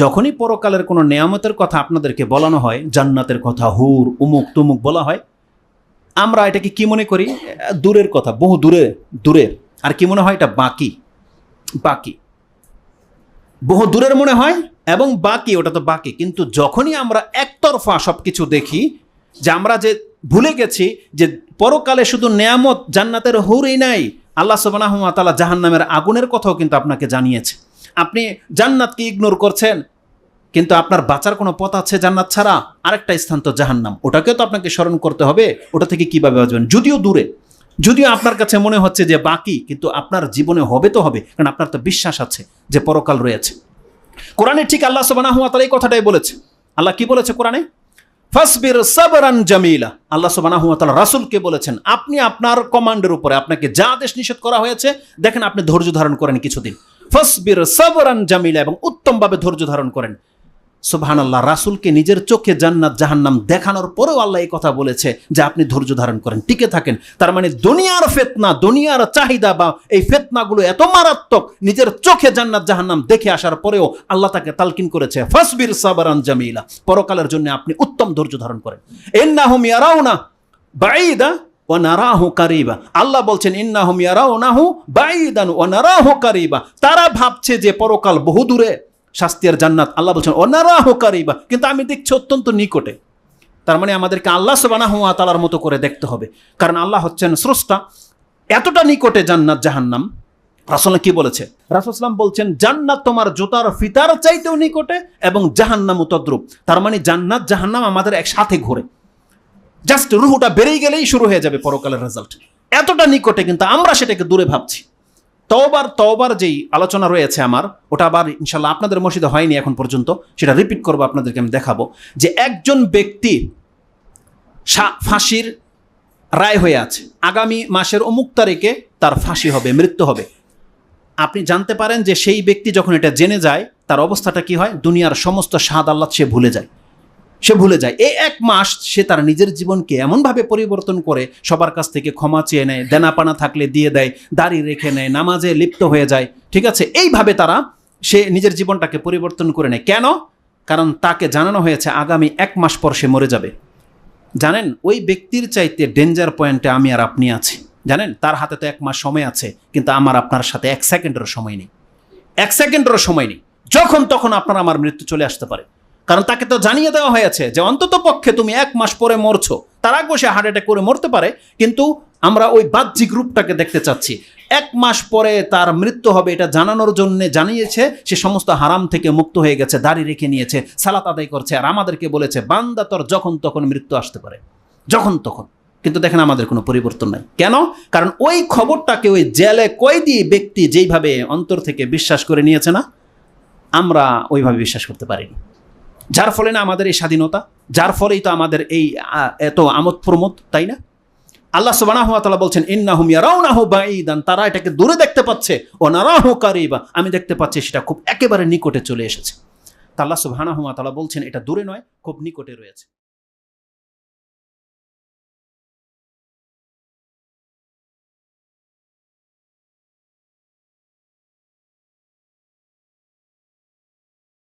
যখনই পরকালের কোনো নেয়ামতের কথা আপনাদেরকে বলানো হয়, জান্নাতের কথা, হুর, উমুক, তুমুক বলা হয়, আমরা এটাকে কি মনে করি? দূরের কথা, বহু দূরে, দূরের। আর কি মনে হয়? এটা বাকি বাকি। বহু দূরের মনে হয় এবং বাকি, ওটা তো বাকি। কিন্তু যখনই আমরা একতরফা সব কিছু দেখি, যে আমরা যে ভুলে গেছি, যে পরকালে শুধু নেয়ামত জান্নাতের হুরই নাই, আল্লাহ সুবাহ তালা জাহান্নামের আগুনের কথাও কিন্তু আপনাকে জানিয়েছে। আপনি জান্নাতকে ইগনোর করছেন? কিন্তু আপনার বাঁচার কোনো পথ আছে জান্নাত ছাড়া? আরেকটা স্থান তো জাহান্নাম। ওটাকেও তো আপনাকে স্মরণ করতে হবে। ওটা থেকে কীভাবে বাঁচবেন? যদিও দূরে। যদিও আপনার কাছে মনে হচ্ছে যে বাকি, কিন্তু আপনার জীবনে হবে তো হবে, কারণ আপনার তো বিশ্বাস আছে যে পরকাল রয়েছে। কোরআনে ঠিক আল্লাহ সুবহানাহু ওয়া তাআলা এই কথাটাই বলেছে। আল্লাহ কি বলেছে কোরআনে? ফাসবির সাবরান জামিলা। আল্লাহ সুবহানাহু ওয়া তাআলা রাসূলকে বলেছেন, আপনি আপনার কমান্ডের উপরে আপনাকে যা আদেশ নিষেধ করা হয়েছে, দেখেন আপনি ধৈর্য ধারণ করেন কিছুদিন। ফাসবির সাবরান জামিলা এবং উত্তমভাবে ধৈর্য ধারণ করেন। সুবহানাল্লাহ, রাসূলকে নিজের চোখে জান্নাত, জাহান্নাম দেখানোর পরেও আল্লাহ এই কথা বলেছে যে আপনি ধৈর্য ধারণ করেন, টিকে থাকেন। তার মানে দুনিয়ার ফেতনা, দুনিয়ার চাহিদা বা এই ফেতনাগুলো এত মারাত্মক, নিজের চোখে জান্নাত, জাহান্নাম দেখে আসার পরেও আল্লাহ তাকে তালকিন করেছে, ফাসবির সাবরান জামিলা। পরকালের জন্য আপনি উত্তম ধৈর্য ধারণ করেন। ইন্নাহুম ইয়ারাউনা বাঈদা ও নারাহু কারিবা। আল্লাহ বলছেন, ইন্নাহুম ইয়ারাউনাহু বাঈদান ও নারাহু কারিবা। তারা ভাবছে যে পরকাল বহু দূরে শাস্তির জান্নাত। আল্লাহ বলছেন ও নারাহু কারিবা। কিন্তু আমি দেখছি অত্যন্ত নিকটে। তার মানে আমাদেরকে আল্লাহ সুবহানাহু ওয়া তাআলার মতো করে দেখতে হবে। কারণ আল্লাহ হচ্ছেন স্রষ্টা। এতটা নিকটে জান্নাত, জাহান্নাম। রাসূল কি বলেছে? রাসূলাম বলছেন, জান্নাত তোমার জুতার ফিতার চাইতেও নিকটে এবং জাহান্নাম তদ্রুপ তার মানে জান্নাত, জাহান্নাম আমাদের একসাথে ঘোরে। জাস্ট রুহুটা বেরিয়ে গেলেই শুরু হয়ে যাবে পরকালের রেজাল্ট এতটা নিকটে কিন্তু আমরা সেটাকে দূরে ভাবছি। তওবার তওবার যেই আলোচনা রয়েছে আমার, ওটা আবার ইনশাল্লাহ আপনাদের মসজিদে হয়নি এখন পর্যন্ত, সেটা রিপিট করব, আপনাদেরকে আমি দেখাবো। যে একজন ব্যক্তি ফাঁসির রায় হয়ে আছে, আগামী মাসের অমুক তারিখে তার ফাঁসি হবে, মৃত্যু হবে। আপনি জানতে পারেন যে সেই ব্যক্তি যখন এটা জেনে যায়, তার অবস্থাটা কি হয়? দুনিয়ার সমস্ত স্বাদ আল্লাহ সে ভুলে যায়। সে ভুলে যায়। এই এক মাস সে তার নিজের জীবনকে এমনভাবে পরিবর্তন করে, সবার কাছ থেকে ক্ষমা চেয়ে নেয়, দেনাপানা থাকলে দিয়ে দেয়, দাড়ি রেখে নেয়, নামাজে লিপ্ত হয়ে যায়, ঠিক আছে? এইভাবে তারা সে নিজের জীবনটাকে পরিবর্তন করে নেয়। কেন? কারণ তাকে জানানো হয়েছে, আগামী এক মাস পর সে মরে যাবে। জানেন, ওই ব্যক্তির চাইতে ডেঞ্জার পয়েন্টে আমি আর আপনি আছি। জানেন, তার হাতে তো এক মাস সময় আছে, কিন্তু আমার আপনার সাথে এক সেকেন্ডেরও সময় নেই। এক সেকেন্ডেরও সময় নেই। যখন তখন আপনার, আমার মৃত্যু চলে আসতে পারে। কারণ তাকে তো জানিয়ে দেওয়া হয়েছে যে অন্তত পক্ষে তুমি এক মাস পরে মরছো। তার আগে সে হার্ট অ্যাটাক করে মরতে পারে, কিন্তু আমরা ওই বাহ্যিক রূপটাকে দেখতে চাচ্ছি। এক মাস পরে তার মৃত্যু হবে এটা জানানোর জন্য জানিয়েছে, সে সমস্ত হারাম থেকে মুক্ত হয়ে গেছে, দাড়ি রেখে নিয়েছে, সালাত আদায় করছে, আর আমাদেরকে বলেছে, বান্দা তোর যখন তখন মৃত্যু আসতে পারে। যখন তখন। কিন্তু দেখেন আমাদের কোনো পরিবর্তন নাই। কেন? কারণ ওই খবরটাকে ওই জেলে কয়েদি ব্যক্তি যেইভাবে অন্তর থেকে বিশ্বাস করে নিয়েছে না, আমরা ওইভাবে বিশ্বাস করতে পারিনি। যার ফলে না আমাদের এই স্বাধীনতা, যার ফলেই তো আমাদের এই এত আমোদ প্রমোদ, তাই না? আল্লাহ তাআলা বলছেন, ইন্নাহুম ইয়ারাউনাহু বাঈদান তারা এটাকে দূরে দেখতে পাচ্ছে। ও নারাহু কারিবা আমি দেখতে পাচ্ছি সেটা খুব একেবারে নিকটে চলে এসেছে। তা আল্লাহ সুবহানাহু ওয়া তাআলা বলছেন, এটা দূরে নয়, খুব নিকটে রয়েছে।